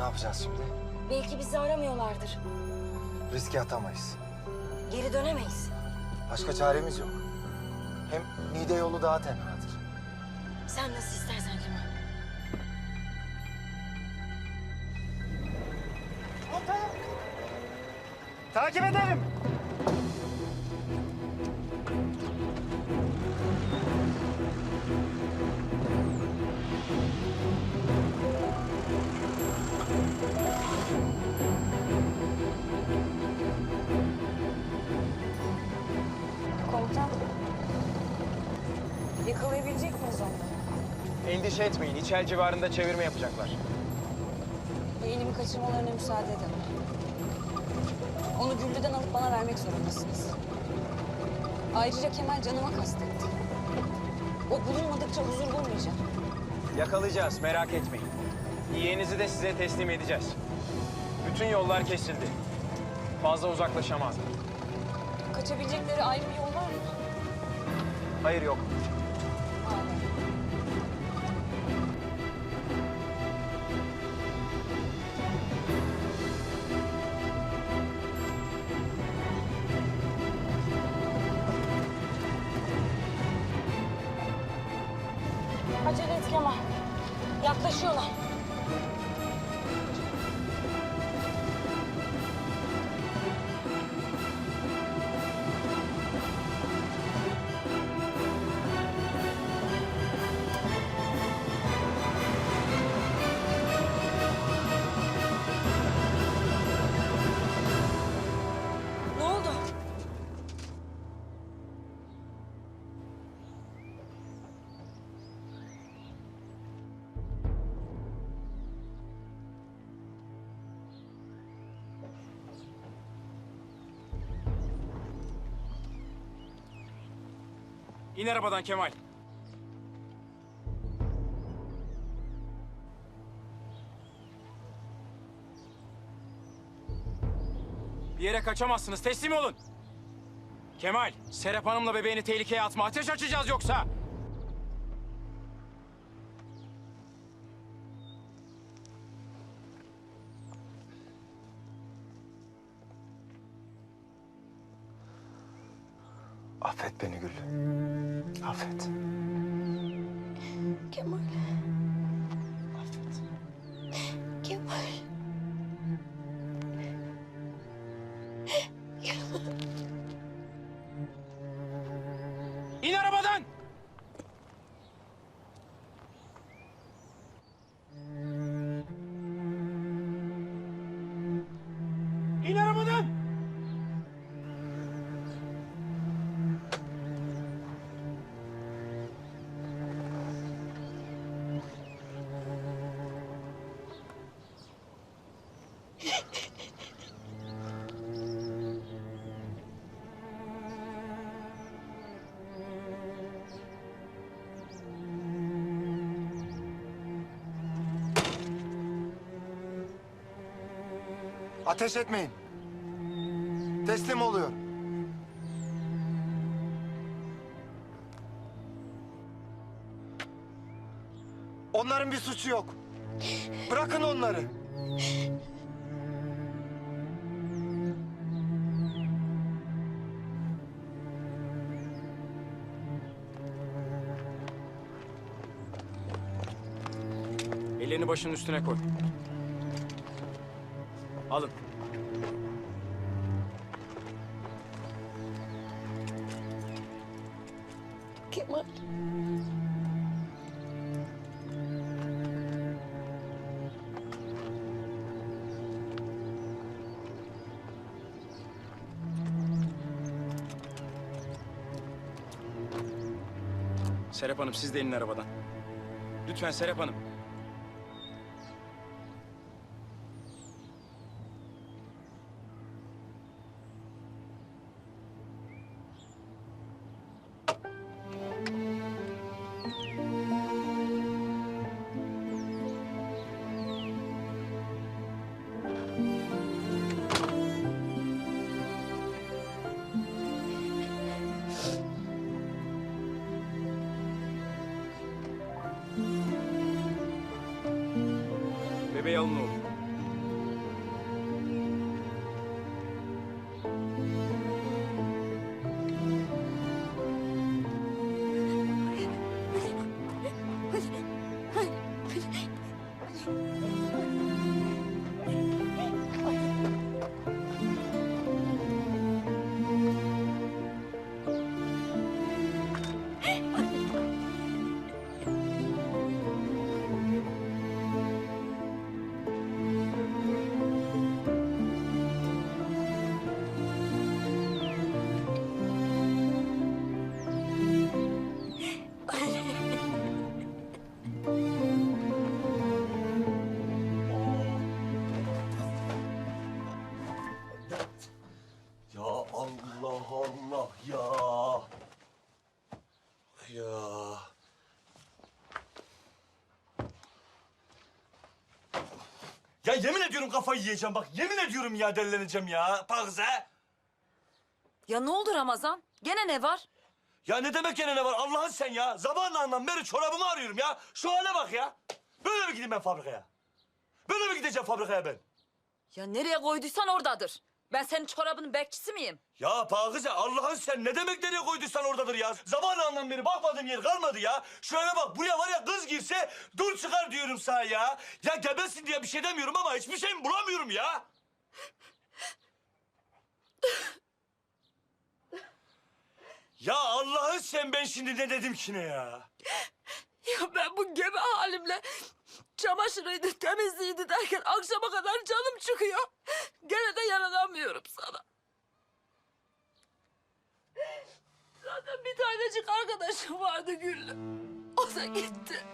Ne yapacağız şimdi? Belki bizi aramıyorlardır. Riske atamayız. Geri dönemeyiz. Başka çaremiz yok. Hem Nide yolu daha tenhadır. Sen nasıl istersen Kemal. Takip edelim. Endişe etmeyin. İçel civarında çevirme yapacaklar. Yeğenimi kaçırmalarına müsaade edemem. Onu Güllü'den alıp bana vermek zorundasınız. Ayrıca Kemal canıma kastetti. O bulunmadıkça huzur bulmayacağım. Yakalayacağız. Merak etmeyin. Yeğenizi de size teslim edeceğiz. Bütün yollar kesildi. Fazla uzaklaşamazlar. Kaçabilecekleri ayrı bir yol var mı? Hayır yok. Kemal. Yaklaşıyorlar. İn arabadan Kemal. Bir yere kaçamazsınız. Teslim olun. Kemal, Serap Hanım'la bebeğini tehlikeye atma. Ateş açacağız yoksa. Affet beni Güllü. Affet. Kemal. Affet. Kemal. İn arabadan! İn arabadan! Ateş etmeyin. Teslim oluyor. Onların bir suçu yok. Bırakın onları. Ellerini başının üstüne koy. Alın. Kemal. Serap Hanım siz de inin arabadan. Lütfen Serap Hanım. novo. Yemin ediyorum kafayı yiyeceğim bak. Yemin ediyorum ya delileneceğim ya. Pakize. Ya ne oldu Ramazan? Gene ne var? Ya ne demek gene ne var Allah'ın sen ya. Zamanla beri çorabımı arıyorum ya. Şu hale bak ya. Böyle mi gideyim ben fabrikaya? Böyle mi gideceğim fabrikaya ben? Ya nereye koyduysan oradadır. Ben senin çorabının bekçisi miyim? Ya Pakize Allah'ın sen ne demek nereye koyduysan oradadır ya. Zamanla beri bakmadığım yer kalmadı ya. Şöyle bak buraya var ya kız girse dur çıkar diyorum sana ya. Ya gebesin diye bir şey demiyorum ama hiçbir şey bulamıyorum ya. Ya Allah'ın sen ben şimdi ne dedim ki ne ya? Ya ben bu gebe halimle çamaşırıydı, temizliğiydi derken akşama kadar canım çıkıyor. Gene de yaranamıyorum sana. Zaten bir tanecik arkadaşım vardı Güllü. O da gitti.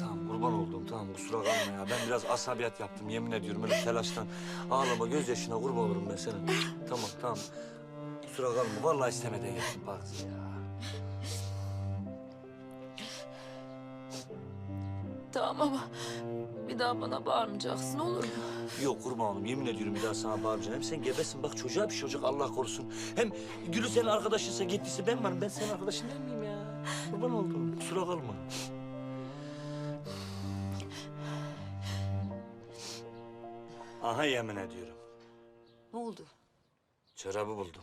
Tamam kurban oldum tamam kusura kalma ya. Ben biraz asabiyet yaptım yemin ediyorum öyle telaştan. Ağlama gözyaşına kurban olurum ben senin. Tamam tamam. Kusura kalma vallahi istemeden yaptım Pakize ya. Tamam ama bir daha bana bağırmayacaksın olur mu? Yok kurban oğlum yemin ediyorum bir daha sana bağırmayacağım. Hem sen gebesin bak çocuğa bir şey olacak Allah korusun. Hem Gülü senin arkadaşınsa gittiyse ben varım. Ben senin arkadaşın değil miyim ya? Kurban oldum kusura kalma. Aha yemin ediyorum. Ne oldu? Çorabı buldum.